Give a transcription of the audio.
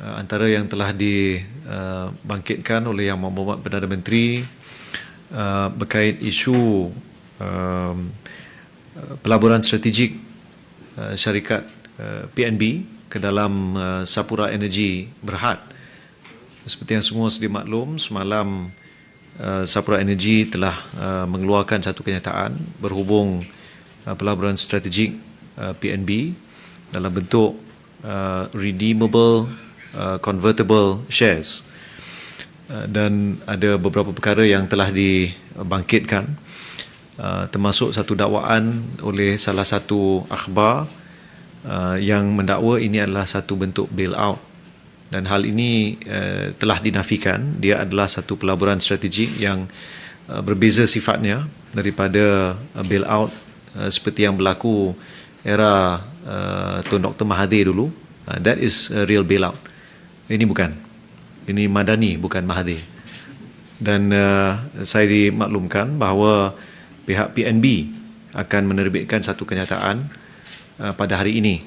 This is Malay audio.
uh, antara yang telah dibangkitkan oleh Yang Berhormat Perdana Menteri uh, berkait isu uh, pelaburan strategik syarikat PNB ke dalam Sapura Energy Berhad. Seperti yang semua sedia maklum, semalam Sapura Energy telah mengeluarkan satu kenyataan berhubung pelaburan strategik PNB dalam bentuk redeemable uh, convertible shares. Uh, dan ada beberapa perkara yang telah dibangkitkan. Uh, termasuk satu dakwaan oleh salah satu akhbar uh, yang mendakwa ini adalah satu bentuk bailout. Dan hal ini uh, telah dinafikan. Dia adalah satu pelaburan strategik yang uh, berbeza sifatnya daripada uh, bailout uh, seperti yang berlaku era uh, Tun Dr Mahathir dulu. Uh, that is a real bailout ini bukan. Ini Madani bukan Mahathir dan uh, saya dimaklumkan bahawa pihak PNB akan menerbitkan satu kenyataan uh, pada hari ini